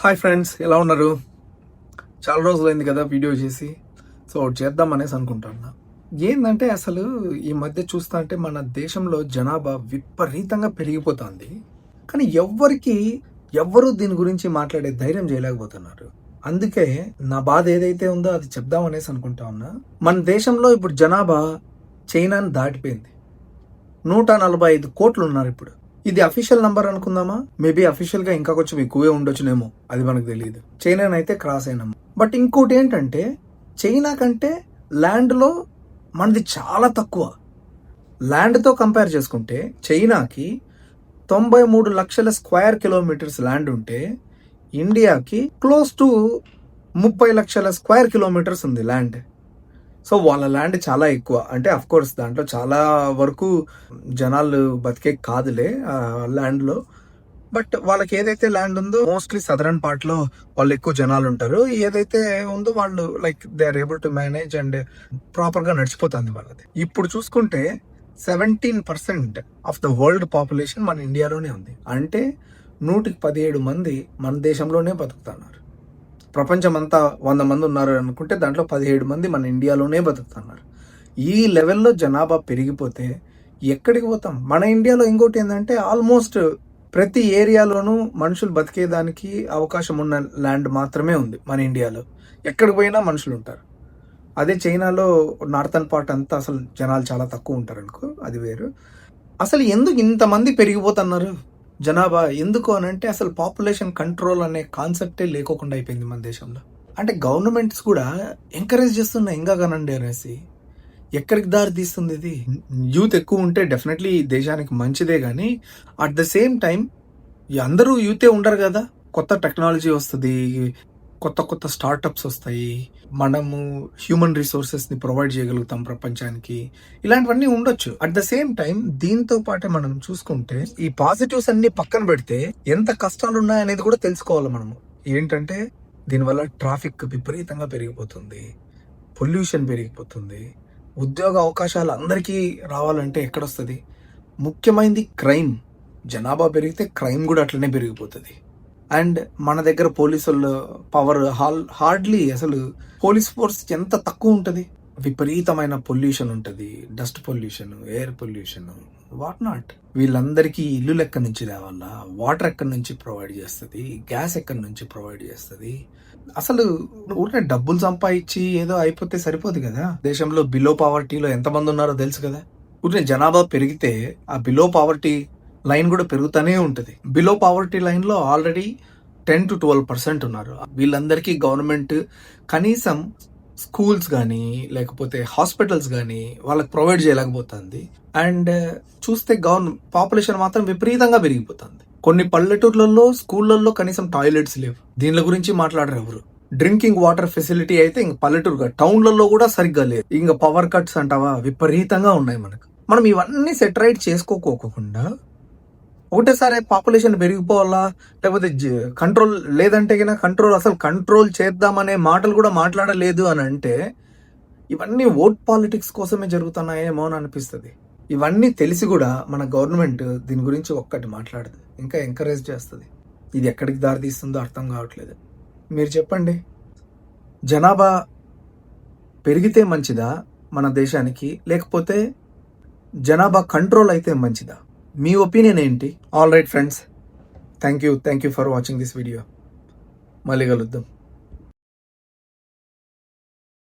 Hi friends ఎలా ఉన్నారు? చాలా రోజులైంది కదా వీడియో చేసి. సో ఒకటి చేద్దాం అనేసి అనుకుంటున్నా. ఏంటంటే అసలు ఈ మధ్య చూస్తా అంటే మన దేశంలో జనాభా విపరీతంగా పెరిగిపోతుంది. కానీ ఎవ్వరికి ఎవ్వరూ దీని గురించి మాట్లాడే ధైర్యం చేయలేకపోతున్నారు. అందుకే నా బాధ ఏదైతే ఉందో అది చెప్దాం అనేసి అనుకుంటా ఉన్నా. మన దేశంలో ఇప్పుడు జనాభా చైనాని దాటిపోయింది. నూట నలభై ఐదు కోట్లు ఉన్నారు ఇప్పుడు. ఇది అఫీషియల్ నంబర్ అనుకుందామా? మేబీ అఫీషియల్గా ఇంకా కొంచెం ఎక్కువే ఉండొచ్చునేమో అది మనకు తెలియదు చైనా అయితే క్రాస్ అయినాము బట్ ఇంకోటి ఏంటంటే చైనా కంటే ల్యాండ్లో మనది చాలా తక్కువ. ల్యాండ్తో కంపేర్ చేసుకుంటే చైనాకి తొంభై మూడు లక్షల స్క్వేర్ కిలోమీటర్స్ ల్యాండ్ ఉంటే ఇండియాకి క్లోజ్ టు ముప్పై లక్షల స్క్వేర్ కిలోమీటర్స్ ఉంది ల్యాండ్ సో వాళ్ళ ల్యాండ్ చాలా ఎక్కువ. అంటే అఫ్ కోర్స్ దాంట్లో చాలా వరకు జనాలు బతికే కాదులే ల్యాండ్లో. ల్యాండ్లో బట్ వాళ్ళకి ఏదైతే ల్యాండ్ ఉందో మోస్ట్లీ సదరన్ పార్ట్లో వాళ్ళు ఎక్కువ జనాలు ఉంటారు. ఏదైతే ఉందో వాళ్ళు like they are able to manage and ప్రాపర్గా నడిచిపోతుంది వాళ్ళది. ఇప్పుడు చూసుకుంటే seventeen percent of the world population మన ఇండియాలోనే ఉంది. అంటే నూటికి పదిహేడు మంది మన దేశంలోనే బతుకుతున్నారు. ప్రపంచం అంతా వంద మంది ఉన్నారు అనుకుంటే దాంట్లో పదిహేడు మంది మన ఇండియాలోనే బతుకుతున్నారు. ఈ లెవెల్లో జనాభా పెరిగిపోతే ఎక్కడికి పోతాం? మన ఇండియాలో ఇంకోటి ఏంటంటే ఆల్మోస్ట్ ప్రతి ఏరియాలోనూ మనుషులు బతికేదానికి అవకాశం ఉన్న ల్యాండ్ మాత్రమే ఉంది మన ఇండియాలో. ఎక్కడికి పోయినా మనుషులు ఉంటారు. అదే చైనాలో నార్థన్ పార్ట్ అంతా అసలు జనాలు చాలా తక్కువ ఉంటారు అనుకో అది వేరు. అసలు ఎందుకు ఇంతమంది పెరిగిపోతున్నారు? జనాభా ఎందుకు అని అంటే అసలు పాపులేషన్ కంట్రోల్ అనే కాన్సెప్టే లేకోకుండా అయిపోయింది మన దేశంలో. అంటే గవర్నమెంట్స్ కూడా ఎంకరేజ్ చేస్తున్నాయి ఇంకా కనండి అనేసి. ఎక్కడికి దారి తీస్తుంది ఇది? యూత్ ఎక్కువ ఉంటే డెఫినెట్లీ దేశానికి మంచిదే కానీ అట్ ద సేమ్ టైం అందరూ యూతే ఉండరు కదా. కొత్త టెక్నాలజీ వస్తుంది కొత్త కొత్త స్టార్టప్స్ వస్తాయి. మనము హ్యూమన్ రిసోర్సెస్ని ప్రొవైడ్ చేయగలుగుతాం ప్రపంచానికి. ఇలాంటివన్నీ ఉండొచ్చు. అట్ ద సేమ్ టైం దీంతో పాటే మనం చూసుకుంటే ఈ పాజిటివ్స్ అన్ని పక్కన పెడితే ఎంత కష్టాలు ఉన్నాయనేది కూడా తెలుసుకోవాలి మనము. ఏంటంటే దీనివల్ల ట్రాఫిక్ విపరీతంగా పెరిగిపోతుంది. పొల్యూషన్ పెరిగిపోతుంది. ఉద్యోగ అవకాశాలు అందరికీ రావాలంటే ఎక్కడొస్తుంది? ముఖ్యమైనది క్రైమ్ జనాభా పెరిగితే క్రైమ్ కూడా అట్లనే పెరిగిపోతుంది. అండ్ మన దగ్గర పోలీసులు పవర్ హాల్ హార్డ్లీ అసలు పోలీస్ ఫోర్స్ ఎంత తక్కువ ఉంటుంది? విపరీతమైన పొల్యూషన్ ఉంటుంది. Dust pollution air pollution what not. వీళ్ళందరికీ ఇల్లు ఎక్కడి నుంచి తేవాలా వాటర్ ఎక్కడి నుంచి ప్రొవైడ్ చేస్తుంది? గ్యాస్ ఎక్కడి నుంచి ప్రొవైడ్ చేస్తుంది? అసలు ఊరికే డబ్బులు సంపాదించి ఏదో అయిపోతే సరిపోదు కదా? దేశంలో బిలో పావర్టీలో ఎంతమంది ఉన్నారో తెలుసు కదా? ఊరికే జనాభా పెరిగితే ఆ బిలో పావర్టీ లైన్ కూడా పెరుగుతూనే ఉంటుంది. బిలో పావర్టీ లైన్లో already ten to twelve percent ఉన్నారు. వీళ్ళందరికీ గవర్నమెంట్ కనీసం స్కూల్స్ కానీ లేకపోతే హాస్పిటల్స్ కానీ వాళ్ళకి ప్రొవైడ్ చేయలేకపోతుంది. అండ్ చూస్తే గవర్నమెంట్ పాపులేషన్ మాత్రం విపరీతంగా పెరిగిపోతుంది. కొన్ని పల్లెటూర్లలో స్కూళ్ళల్లో కనీసం టాయిలెట్స్ లేవు. దీనిల గురించి మాట్లాడరు ఎవరు. డ్రింకింగ్ వాటర్ ఫెసిలిటీ అయితే ఇంక పల్లెటూరుగా టౌన్లలో కూడా సరిగ్గా లేదు. ఇంకా పవర్ కట్స్ అంటావా? విపరీతంగా ఉన్నాయి మనకు. మనం ఇవన్నీ సెటరైట్ చేసుకోకోకుండా ఒకటేసారి పాపులేషన్ పెరిగిపోవాలా? లేకపోతే కంట్రోల్ లేదంటే కనుక కంట్రోల్ అసలు కంట్రోల్ చేద్దామనే మాటలు కూడా మాట్లాడలేదు అని అంటే ఇవన్నీ ఓట్ పాలిటిక్స్ కోసమే జరుగుతున్నాయేమో అని అనిపిస్తుంది. ఇవన్నీ తెలిసి కూడా మన గవర్నమెంట్ దీని గురించి ఒక్కటి మాట్లాడదు. ఇంకా ఎంకరేజ్ చేస్తుంది. ఇది ఎక్కడికి దారి తీస్తుందో అర్థం కావట్లేదు. మీరు చెప్పండి. జనాభా పెరిగితే మంచిదా మన దేశానికి? లేకపోతే జనాభా కంట్రోల్ అయితే మంచిదా? మీ ఒపీనియన్ ఏంటి? All right friends thank you thank you for watching this video మళ్ళీ కలుద్దాం.